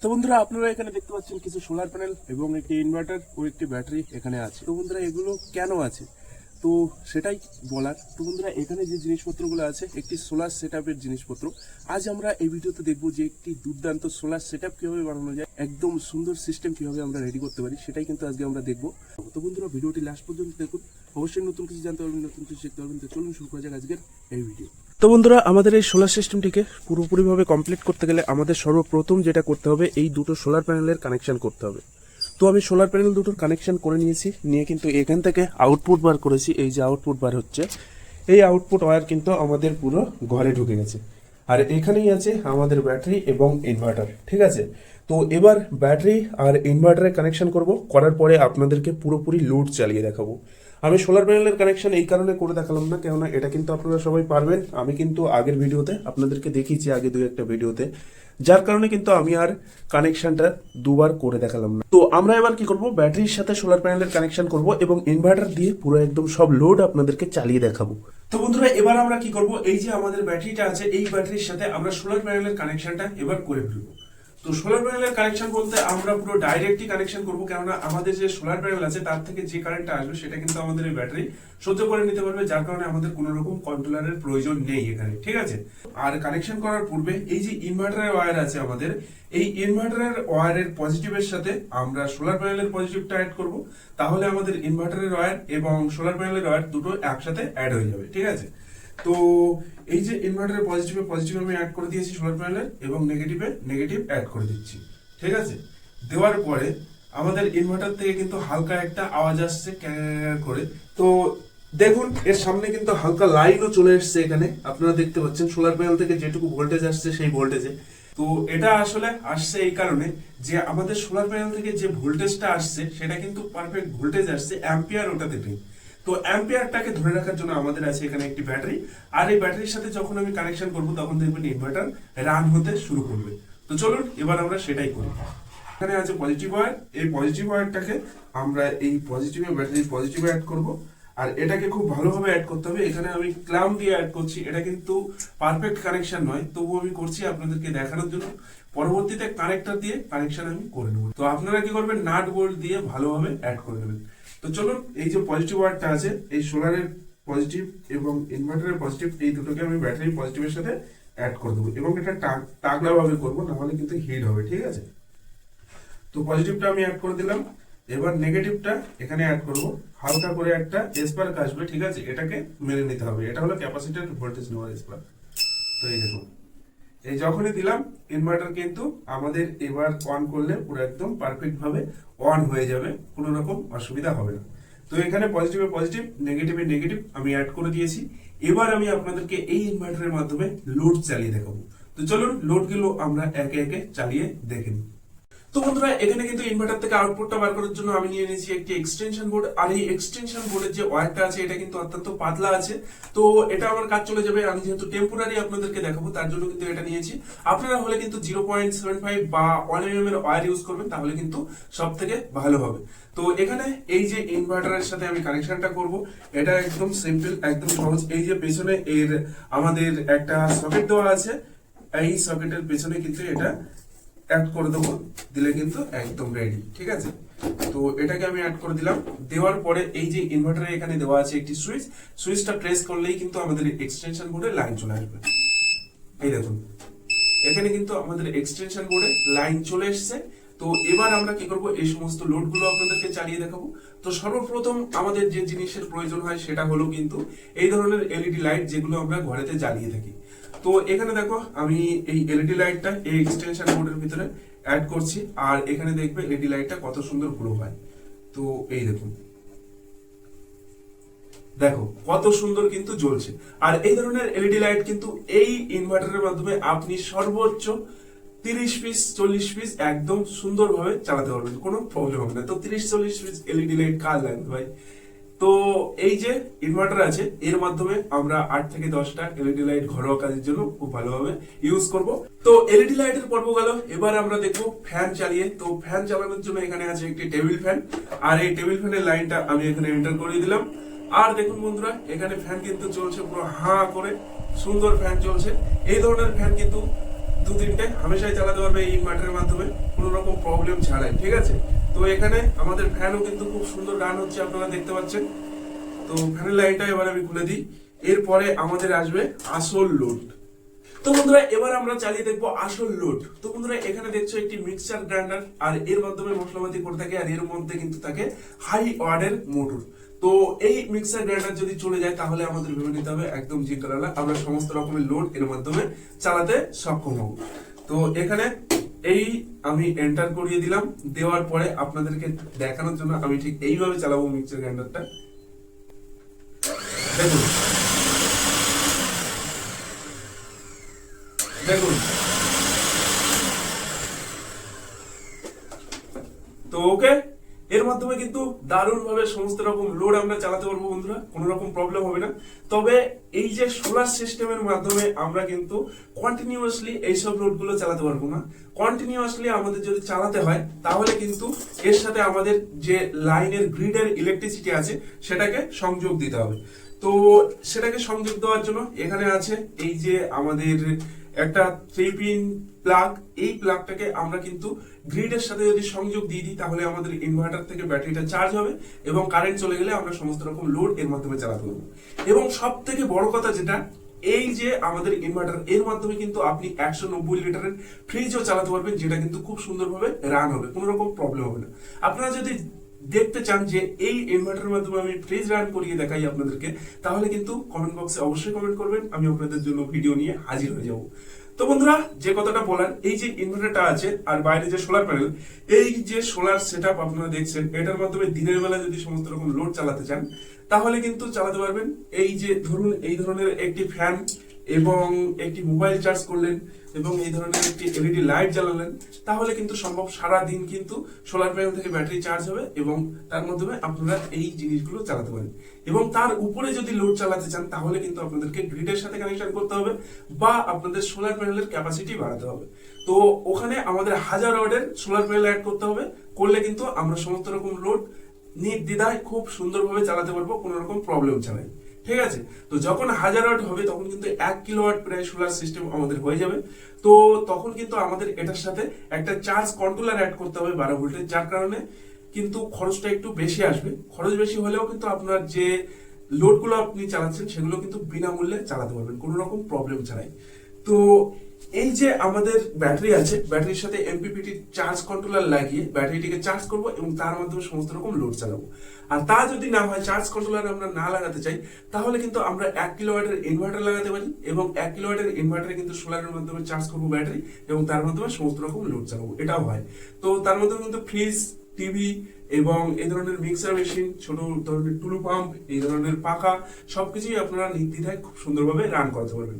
তো বন্ধুরা, আপনারা এখানে দেখতে পাচ্ছেন কিছু সোলার প্যানেল এবং একটি ইনভার্টার ও একটি ব্যাটারি এখানে আছে। তো বন্ধুরা, এগুলো কেন আছে? তো সেটাই বলার। তো বন্ধুরা, এখানে যে জিনিসপত্রগুলো আছে, একটি সোলার সেট জিনিসপত্র। আজ আমরা এই ভিডিওতে দেখব যে একটি দুর্দান্ত সোলার সেট আপ কীভাবে বানানো যায়, একদম সুন্দর সিস্টেম কীভাবে আমরা রেডি করতে পারি, সেটাই কিন্তু আজকে আমরা দেখব। তো বন্ধুরা, ভিডিওটি লাস্ট পর্যন্ত দেখুন। অবশ্যই নতুন কিছু জানতে পারবেন, নতুন কিছু শিখতে পারবেন। তো চলুন শুরু করা যাক আজকের এই ভিডিও তো বন্ধুরা, আমাদের এই সোলার সিস্টেমটিকে পুরোপুরিভাবে কমপ্লিট করতে গেলে আমাদের সর্বপ্রথম যেটা করতে হবে, এই দুটো সোলার প্যানেলের কানেকশন করতে হবে। তো আমি সোলার প্যানেল দুটোর কানেকশন করে নিয়েছি, নিয়ে কিন্তু এখান থেকে আউটপুট বার করেছি। এই যে আউটপুট বার হচ্ছে, এই আউটপুট ওয়্যার কিন্তু আমাদের পুরো ঘরে ঢুকে গেছে। আর এখানেই আছে আমাদের ব্যাটারি এবং ইনভার্টার ঠিক আছে? তো এবার ব্যাটারি আর ইনভার্টারের কানেকশন করব, করার পরে আপনাদেরকে পুরোপুরি লোড চালিয়ে দেখাবো। আমি সোলার প্যানেলের কানেকশন এই কারণে করে দেখালাম না, কেননা এটা কিন্তু আপনারা সবাই পারবেন। আমি কিন্তু আগের ভিডিওতে আপনাদেরকে দেখিয়েছি, আগে দু একটা ভিডিওতে। যার কারণে কিন্তু আমি আর কানেকশনটা দুবার করে দেখালাম না। তো আমরা এবার কি করব? ব্যাটারির সাথে সোলার প্যানেলের কানেকশন করব এবং ইনভার্টার দিয়ে পুরো একদম সব লোড আপনাদেরকে চালিয়ে দেখাবো। তো বন্ধুরা, এবার আমরা কি করব? এই যে আমাদের ব্যাটারিটা আছে, এই ব্যাটারির সাথে আমরা সোলার প্যানেলের কানেকশনটা এবার করে ফেলব। তো সোলার প্যানেলের কানেকশন বলতে আমরা পুরো ডাইরেক্টলি কানেকশন করব। কেননা আমাদের যে সোলার প্যানেল আছে, তার থেকে যে কারেন্টটা আসবে, সেটা কিন্তু আমাদের এই ব্যাটারি সহ্য করে নিতে পারবে, যার কারণে আমাদের কোনো রকম কন্ট্রোলারের প্রয়োজন নেই এখানে, ঠিক আছে? আর কানেকশন করার পূর্বে এই যে ইনভার্টারের ওয়্যার আছে আমাদের, এই ইনভার্টারের ওয়্যারের পজিটিভের সাথে আমরা সোলার প্যানেলের পজিটিভটা অ্যাড করব। তাহলে আমাদের ইনভার্টারের ওয়্যার এবং সোলার প্যানেলের ওয়্যার দুটো একসাথে অ্যাড হয়ে যাবে, ঠিক আছে? তো এই যে ইনভার্টারের পজিটিভে পজিটিভ আমি অ্যাড করে দিয়েছি সোলার প্যানেলের এবং নেগেটিভে নেগেটিভ অ্যাড করে দিচ্ছি, ঠিক আছে? দেওয়ার পরে আমাদের ইনভার্টার থেকে কিন্তু হালকা একটা আওয়াজ আসছে করে। তো দেখুন, এর সামনে কিন্তু হালকা লাইনও চলে এসছে এখানে। আপনারা দেখতে পাচ্ছেন সোলার প্যানেল থেকে যেটুকু ভোল্টেজ আসছে সেই ভোল্টেজে তো এটা আসলে আসছে এই কারণে যে আমাদের সোলার প্যানেল থেকে যে ভোল্টেজটা আসছে, সেটা কিন্তু পারফেক্ট ভোল্টেজ আসছে অ্যাম্পিয়ার ওটাতে নেই। তো অ্যাম্পিয়ারটাকে ধরে রাখার জন্য আমাদের আছে এখানে একটি ব্যাটারি আর এই ব্যাটারির সাথে যখন আমি কানেকশন করব, তখন দেখবেন ইনভার্টার রান হতে শুরু করবে। তো চলুন, এবার আমরা সেটাই করি। এখানে আছে পজিটিভ ওয়্যার এই পজিটিভ ওয়্যারটাকে আমরা এই পজিটিভ ব্যাটারি পজিটিভ অ্যাড করব। আর এটাকে খুব ভালোভাবে অ্যাড করতে হবে। এখানে আমি ক্লাম দিয়ে অ্যাড করছি। এটা কিন্তু পারফেক্ট কানেকশন নয়। তবুও আমি করছি আপনাদেরকে দেখানোর জন্য। পরবর্তীতে কানেক্টর দিয়ে কানেকশন আমি করে নেব। তো আপনারা কি করবেন? নাট বোল্ট দিয়ে ভালোভাবে অ্যাড করে নেবেন। তো চলুন, এই যে পজিটিভ ওয়ার্ডটা আছে, এই সোলারের পজিটিভ এবং ইনভার্টারের পজিটিভ এই দুটোকে আমি ব্যাটারি পজিটিভের সাথে অ্যাড করে দেবো এবং এটা টাগলা ভাবে করব, নাহলে কিন্তু হিট হবে, ঠিক আছে? তো পজিটিভটা আমি অ্যাড করে দিলাম। এবার নেগেটিভটা এখানে অ্যাড করব। হালকা করে একটা স্পার্ক আসবে, ঠিক আছে? এটাকে মেনে নিতে হবে। এটা হলো ক্যাপাসিটার ভোল্টেজ নেওয়ার স্পার্ক তো এই দেখুন। এই যখনই দিলাম ইনভার্টার কিন্তু আমাদের এবার অন করলে পুরো একদম পারফেক্ট ভাবে অন হয়ে যাবে, কোনো রকম অসুবিধা হবে না। তো এখানে পজিটিভে পজিটিভ নেগেটিভে নেগেটিভ আমি অ্যাড করে দিয়েছি। এবার আমি আপনাদেরকে এই ইনভার্টারের মাধ্যমে লোড চালিয়ে দেখাবো। তো চলুন লোডগুলো আমরা একে একে চালিয়ে দেখে নিই। তো বন্ধুরা, এখানে কিন্তু ইনভার্টার থেকে আউটপুটটা বার করার জন্য আমি নিয়ে নিয়েছি একটি এক্সটেনশন বোর্ড আর এই এক্সটেনশন বোর্ডের যে ওয়্যারটা আছে, এটা কিন্তু অত্যন্ত পাতলা আছে। তো এটা আমার কাজ চলে যাবে। আমি যেহেতু টেম্পোরারি আপনাদেরকে দেখাবো, তার জন্য কিন্তু এটা নিয়েছি। আপনারা হলে কিন্তু জিরো পয়েন্ট সেভেন ফাইভ বা ওয়ান এম এর ওয়্যার ইউজ করবেন, তাহলে কিন্তু সব থেকে ভালো হবে। তো এখানে এই যে ইনভার্টারের সাথে আমি কানেকশনটা করব, এটা একদম সিম্পল একদম সহজ। এই যে পেছনে এর আমাদের একটা সকেট দেওয়া আছে, এই সকেটের পেছনে কিন্তু এটা অ্যাড করে দেবো, দিলে কিন্তু একদম রেডি ঠিক আছে? তো এটাকে আমি অ্যাড করে দিলাম। দেওয়ার পরে এই যে ইনভার্টারে এখানে দেওয়া আছে একটি সুইচ সুইচটা প্রেস করলেই কিন্তু আমাদের এক্সটেনশন বোর্ডে লাইন চলে আসবে। এই দেখুন, এখানে কিন্তু আমাদের এক্সটেনশন বোর্ডে লাইন চলে এসেছে। তো এবার আমরা কি করব? এই সমস্ত লোডগুলো আপনাদেরকে চালিয়ে দেখাবো। তো সর্বপ্রথম আমাদের যে জিনিসের প্রয়োজন হয় সেটা হলো কিন্তু এই ধরনের এলইডি লাইট যেগুলো আমরা ঘরেতে জ্বালিয়ে থাকি। তো এখানে দেখো, আমি এই এলইডি লাইটটা এই এক্সটেনশন বোর্ডের ভিতরে অ্যাড করছি, আর এখানে দেখবে এলইডি লাইটটা কত সুন্দর গ্লো হয়। তো এই দেখুন। দেখো, কত সুন্দর কিন্তু জ্বলছে। আর এই ধরনের এলইডি লাইট কিন্তু এই ইনভার্টারের মাধ্যমে আপনি সর্বোচ্চ তিরিশ পিস চল্লিশ পিস একদম সুন্দরভাবে চালাতে পারবেন, কোনো প্রবলেম হবে না। তো তিরিশ, চল্লিশ পিস এলইডি লাইট কাজ লাগবে ভাই? তো এই যে ইনভার্টার আছে, এর মাধ্যমে আমরা আট থেকে দশটা এলইডি লাইট ঘরোয়া কাজের জন্য খুব ভালোভাবে ইউজ করব। তো এলইডি লাইটের পর্ব গেল। এবার আমরা দেখব ফ্যান চালিয়ে। তো ফ্যান চালানোর জন্য এখানে আছে একটি টেবিল ফ্যান আর এই টেবিল ফ্যানের লাইনটা আমি এখানে এন্টার করে দিলাম। আর দেখুন বন্ধুরা, এখানে ফ্যান কিন্তু চলছে পুরো হাঁ করে। সুন্দর ফ্যান চলছে। এই ধরনের ফ্যান কিন্তু দু তিনটে হামেশাই চালাতে পারবে এই ইনভার্টারের মাধ্যমে। কোনো রকম প্রবলেম ছাড়াই, ঠিক আছে? তো এখানে আমাদের ফ্যানও কিন্তু খুব সুন্দর রান হচ্ছে, আপনারা দেখতে পাচ্ছেন। তো ফ্যানের লাইনটা এবার আমি খুলে দিই। এরপরে আমাদের আসবে আসল লোড তো বন্ধুরা, এবার আমরা চালিয়ে দেখব আসল লোড তো বন্ধুরা, এখানে দেখছ একটি মিক্সার গ্রাইন্ডার আর এর মাধ্যমে মশলাপাতি করে থাকে, আর এর মধ্যে কিন্তু থাকে হাই ওয়ার্ডের মোটর তো এই মিক্সার গ্রাইন্ডার যদি চলে যায়, তাহলে আমাদের ভেবে নিতে হবে একদম জিটারালা আমরা সমস্ত রকমের লোড এর মাধ্যমে চালাতে সক্ষম হব। তো এখানে এই আমি এন্টার করিয়ে দিলাম, দেওয়ার পরে আপনাদেরকে দেখানোর জন্য আমি ঠিক এইভাবে চালাবো মিক্সার গ্রাইন্ডারটা দেখুন। দেখুন। তো ওকে এর মাধ্যমে কিন্তু দারুণ ভাবে সমস্ত রকম লোড আমরা চালাতে পারব বন্ধুরা, কোনো রকম প্রবলেম হবে না। তবে এই যে সোলার সিস্টেমের মাধ্যমে আমরা কিন্তু কন্টিনিউয়াসলি এইসব লোডগুলো চালাতে পারব না। কন্টিনিউয়াসলি আমাদের যদি চালাতে হয়, তাহলে কিন্তু এর সাথে আমাদের যে লাইনের গ্রিডের ইলেকট্রিসিটি আছে, সেটাকে সংযোগ দিতে হবে। তো সেটাকে সংযোগ দেওয়ার জন্য এখানে আছে এই যে আমাদের একটা থ্রি পিন প্লাগ এই প্লাগটাকে আমরা কিন্তু গ্রিডের সাথে যদি সংযোগ দিয়ে দিই, তাহলে আমাদের ইনভার্টার থেকে ব্যাটারিটা চার্জ হবে এবং কারেন্ট চলে গেলে আমরা সমস্ত রকম লোড এর মাধ্যমে চালাতে পারব। এবং সব থেকে বড় কথা যেটা, এই যে আমাদের ইনভার্টার এর মাধ্যমে কিন্তু আপনি একশো নব্বই লিটারের ফ্রিজও চালাতে পারবেন, যেটা কিন্তু খুব সুন্দরভাবে রান হবে, কোনো রকম প্রবলেম হবে না। আপনারা যদি দেখতে চান যে এই ইনভার্টারের মাধ্যমে আমি ফ্রিজ রান করিয়ে দেখাই আপনাদেরকে, তাহলে কিন্তু কমেন্ট বক্সে অবশ্যই কমেন্ট করবেন, আমি আপনাদের জন্য ভিডিও নিয়ে হাজির হয়ে যাব। তো বন্ধুরা, যে কথাটা বলার, এই যে ইনভার্টারটা আছে, আর বাইরে যে সোলার প্যানেল এই যে সোলার সেটআপ আপনারা দেখছেন, এটার মাধ্যমে দিনের বেলা যদি সমস্ত রকম লোড চালাতে চান, তাহলে কিন্তু চালাতে পারবেন। এই যে ধরুন, এই ধরনের একটি ফ্যান এবং একটি মোবাইল চার্জ করলেন এবং এই ধরনের একটি এলইডি লাইট জ্বালালেন, তাহলে কিন্তু সম্ভব সারা দিন কিন্তু সোলার প্যানেল থেকে ব্যাটারি চার্জ হবে এবং তার মাধ্যমে আপনারা এই জিনিসগুলো চালাতে পারেন। এবং তার উপরে যদি লোড চালাতে চান, তাহলে কিন্তু আপনাদেরকে গ্রিডের সাথে কানেকশন করতে হবে বা আপনাদের সোলার প্যানেলের ক্যাপাসিটি বাড়াতে হবে। তো ওখানে আমাদের হাজার ওয়ার্ডের সোলার প্যানেল অ্যাড করতে হবে, করলে কিন্তু আমরা সমস্ত রকম লোড নির্দ্বিধায় খুব সুন্দরভাবে চালাতে পারব, কোনো রকম প্রবলেম ছাড়াই। ঠিক আছে? তো যখন হাজার ওয়াট হবে, তখন কিন্তু এক কিলোওয়াট প্রায় সোলার সিস্টেম আমাদের হয়ে যাবে। তো তখন কিন্তু আমাদের এটার সাথে একটা চার্জ কন্ট্রোলার অ্যাড করতে হবে বারো ভোল্টের, যার কারণে কিন্তু খরচটা একটু বেশি আসবে। খরচ বেশি হলেও কিন্তু আপনার যে লোডগুলো আপনি চালাচ্ছেন, সেগুলো কিন্তু বিনামূল্যে চালাতে পারবেন, কোনো রকম প্রবলেম ছাড়াই। তো এই যে আমাদের ব্যাটারি আছে, ব্যাটারির সাথে এমপিপিটি চার্জ কন্ট্রোলার লাগিয়ে ব্যাটারিটিকে চার্জ করব এবং তার মাধ্যমে সমস্ত রকম লোড চালাবো। আর তা যদি না হয় চার্জ কন্ট্রোলার আমরা না লাগাতে চাই, তাহলে কিন্তু আমরা এক কিলোওয়াটের ইনভার্টার লাগাতে পারি এবং এক কিলোওয়াটের ইনভার্টারে কিন্তু সোলারের মাধ্যমে চার্জ করব ব্যাটারি এবং তার মাধ্যমে সমস্ত রকম লোড চালাবো। এটাও হয়। তো তার মাধ্যমে কিন্তু ফ্রিজ টিভি এবং এই ধরনের মিক্সার মেশিন ছোট ধরনের টুলু পাম্প এই ধরনের পাখা সবকিছুই আপনারা নির্দ্বিধায় খুব সুন্দরভাবে রান করতে পারবেন।